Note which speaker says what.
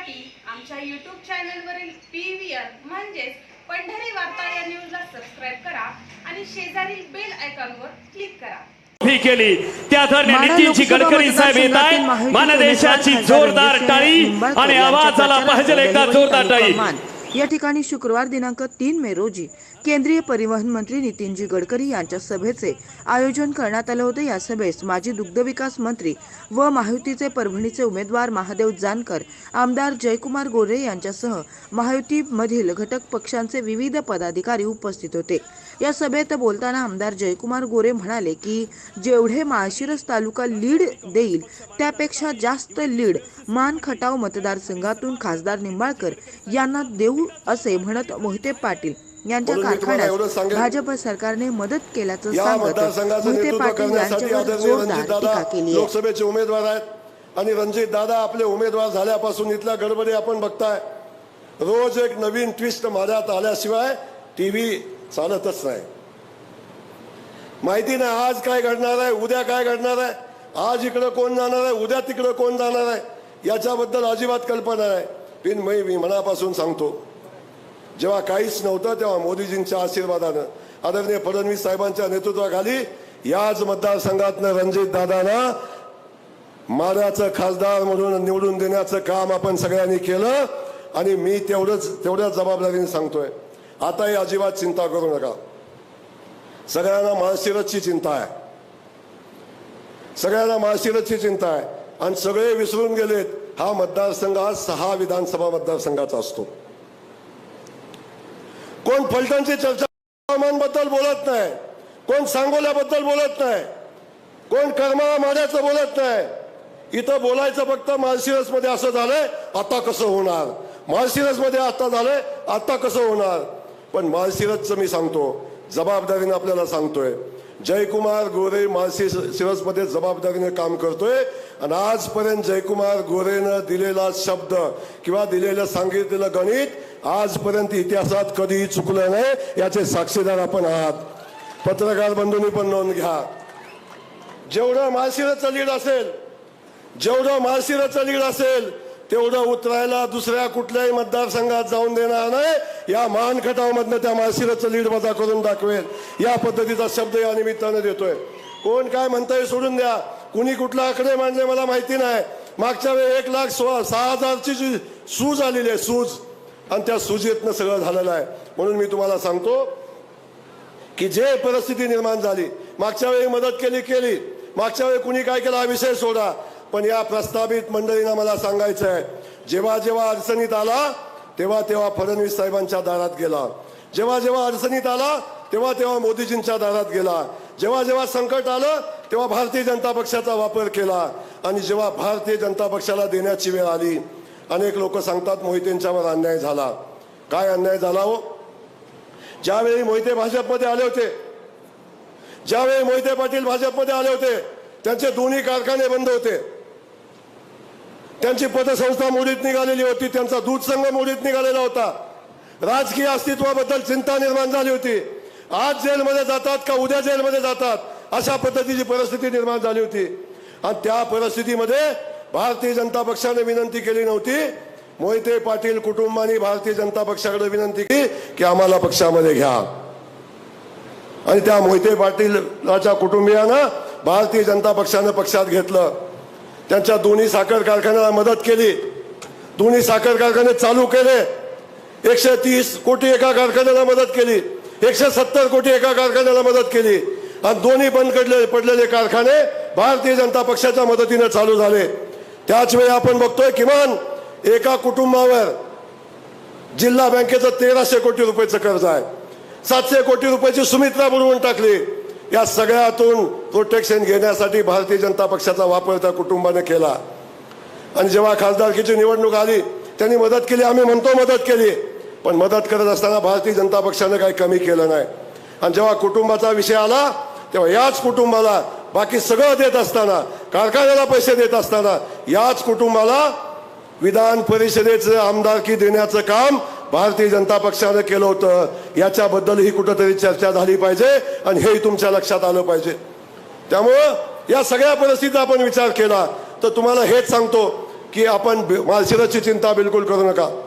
Speaker 1: पाहण्यासाठी आमच्या यूट्यूब चॅनलवरील पी व्ही आर म्हणजेच पंढरी वार्ता या न्यूजला सबस्क्राईब करा आणि शेजारील बेल आयकॉनवर क्लिक करा.
Speaker 2: उभी केली. त्या
Speaker 3: लोकसभा
Speaker 2: गडकरी साहेब येत आहेत.
Speaker 3: महायुतीचे
Speaker 2: माना देशाची
Speaker 3: उमेदवार
Speaker 2: जोरदार टाळी आणि
Speaker 3: यांच्या
Speaker 2: आवाज आला
Speaker 3: प्रचारार्थ
Speaker 2: पाहिजे एकदा जोरदार टाळी.
Speaker 3: या ठिकाणी शुक्रवार दिनांक तीन मे रोजी केंद्रीय परिवहन मंत्री नितीनजी गडकरी यांच्या सभेचे आयोजन करण्यात आले होते. या सभेस माजी दुग्धविकास मंत्री व महायुतीचे परभणीचे उमेदवार महादेव जानकर आमदार जयकुमार गोरे यांच्यासह महायुतीमधील घटक पक्षांचे विविध पदाधिकारी उपस्थित होते. या सभेत बोलताना आमदार जयकुमार गोरे म्हणाले की जेवढे माळशिरस तालुका लीड देईल त्यापेक्षा जास्त लीड मान खटाव मतदारसंघातून खासदार निंबाळकर यांना देऊ असे म्हणत मोहिते पाटील यांच्या कारखान्यात. भाजप सरकारने मदत केल्याचं सांगत मोहिते पाटील यांच्यावर जोरदार टीका केली
Speaker 4: लोकसभेचे उमेदवार आहेत. आणि रणजित दादा आपले उमेदवार झाल्यापासून इथल्या गडबडी आपण बघताय. रोज एक नवीन ट्विस्ट माझ्यात आल्याशिवाय टीव्ही चालतच नाही. माहिती नाही आज काय घडणार आहे उद्या काय घडणार आहे आज इकडं कोण जाणार आहे उद्या तिकडं कोण जाणार आहे याच्याबद्दल अजिबात कल्पना नाही. पण मी मी मनापासून सांगतो जेव्हा काहीच नव्हतं तेव्हा मोदीजींच्या आशीर्वादानं. आदरणीय फडणवीस साहेबांच्या नेतृत्वाखाली याच मतदारसंघातनं रणजित दादांना माराचं खासदार म्हणून निवडून देण्याचं काम आपण सगळ्यांनी केलं आणि मी तेवढंच तेवढ्याच जबाबदारीने सांगतोय. आताही अजिबात चिंता करू नका. सगळ्यांना माळशिरसची चिंता आहे. सगळ्यांना माळशिरसची चिंता आहे. आणि सगळे विसरून गेलेत हा मतदारसंघ हा सहा विधानसभा मतदारसंघाचा असतो. कोण फलटणची चर्चा हवामानबद्दल बोलत नाही कोण सांगोल्याबद्दल बोलत नाही कोण करमाळा माड्याचं बोलत नाही. इथं बोलायचं फक्त माळशिरसमध्ये असं झालंय आता कसं होणार? माळशिरसमध्ये आता झालंय आता कसं होणार? पण माळशिरसचं मी सांगतो जबाबदारीने आपल्याला सांगतोय. जयकुमार गोरे माळशिरसमध्ये जबाबदारीने काम करतोय आणि आजपर्यंत जयकुमार गोरेनं दिलेला शब्द किंवा दिलेलं सांगितलेलं गणित आजपर्यंत इतिहासात कधीही चुकलं नाही याचे साक्षीदार आपण आहात. पत्रकार बंधूंनी पण नोंद घ्या. जेवढं माळशिरसचं लीड असेल जेवढं माळशिरसचं लीड असेल तेवढं उतरायला दुसऱ्या कुठल्याही मतदारसंघात जाऊन देणार नाही. या मानखटावमधनं त्या माळशिरसचं लीड वजा करून दाखवेल. या पद्धतीचा शब्द या निमित्तानं देतोय. कोण काय म्हणताय सोडून द्या. कुणी कुठला आकडे मांडले मला माहिती नाही. मागच्या वेळी एक लाख सोळा सहा हजारची जी सूज आलेली आहे सूज. आणि त्या सुजीतनं सगळं झालेलं आहे. म्हणून मी तुम्हाला सांगतो की जे परिस्थिती निर्माण झाली मागच्या वेळी मदत केली केली. मागच्या वेळी कुणी काय केला हा विषय सोडा. पण या प्रस्तावित मंडळींना मला सांगायचं आहे जेव्हा जेव्हा अडचणीत आला तेव्हा तेव्हा फडणवीस साहेबांच्या दारात गेला. जेव्हा जेव्हा अडचणीत आला तेव्हा तेव्हा मोदीजींच्या दारात गेला. जेव्हा जेव्हा संकट आलं तेव्हा भारतीय जनता पक्षाचा वापर केला. आणि जेव्हा भारतीय जनता पक्षाला देण्याची वेळ आली अनेक लोक सांगतात मोहितेंच्यावर अन्याय झाला. काय अन्याय झाला हो? ज्यावेळी मोहिते भाजपमध्ये आले होते ज्यावेळी मोहिते पाटील भाजपमध्ये आले होते त्यांचे दोन्ही कारखाने बंद होते. त्यांची पतसंस्था मोडीत निघालेली होती त्यांचा दूध संघ मोडीत निघालेला होता. राजकीय अस्तित्वाबद्दल चिंता निर्माण झाली होती. आज जेलमध्ये जातात का उद्या जेलमध्ये जातात अशा पद्धतीची परिस्थिती निर्माण झाली होती. आणि त्या परिस्थितीमध्ये भारतीय जनता पक्षाने विनंती केली नव्हती. मोहिते पाटील कुटुंबाने भारतीय जनता पक्षाकडे विनंती केली की आम्हाला पक्षामध्ये घ्या. आणि त्या मोहिते पाटीलच्या कुटुंबियांना भारतीय जनता पक्षानं पक्षात घेतलं. त्यांच्या दोन्ही साखर कारखान्याला मदत केली. दोन्ही साखर कारखाने चालू केले. एकशे तीस कोटी एका कारखान्याला मदत केली. एकशे सत्तर कोटी एका कारखान्याला मदत केली. आणि दोन्ही बंद पडले पडलेले कारखाने भारतीय जनता पक्षाच्या मदतीने चालू झाले. त्याच वेळी आपण बघतोय किमान एका कुटुंबावर जिल्हा बँकेचं तेराशे कोटी रुपयाचं कर्ज आहे. सातशे कोटी रुपयाची सुमित्रा बुडवून टाकली. या सगळ्यातून प्रोटेक्शन घेण्यासाठी भारतीय जनता पक्षाचा वापर त्या कुटुंबाने केला. आणि जेव्हा खासदारकीची निवडणूक आली त्यांनी मदत केली. आम्ही म्हणतो मदत केली. पण मदत करत असताना भारतीय जनता पक्षानं काही कमी केलं नाही. आणि जेव्हा कुटुंबाचा विषय आला तेव्हा याच कुटुंबाला बाकी सगळं देत असताना कारखान्याला पैसे देत असताना याच कुटुंबाला विधान परिषदेचं आमदारकी देण्याचं काम भारतीय जनता पक्षानं केलं होतं. याच्याबद्दलही कुठंतरी चर्चा झाली पाहिजे आणि हेही तुमच्या लक्षात आलं पाहिजे. त्यामुळं या सगळ्या परिस्थितीचा आपण विचार केला. तर तुम्हाला हेच सांगतो की आपण बि- चिंता बिलकुल करू नका.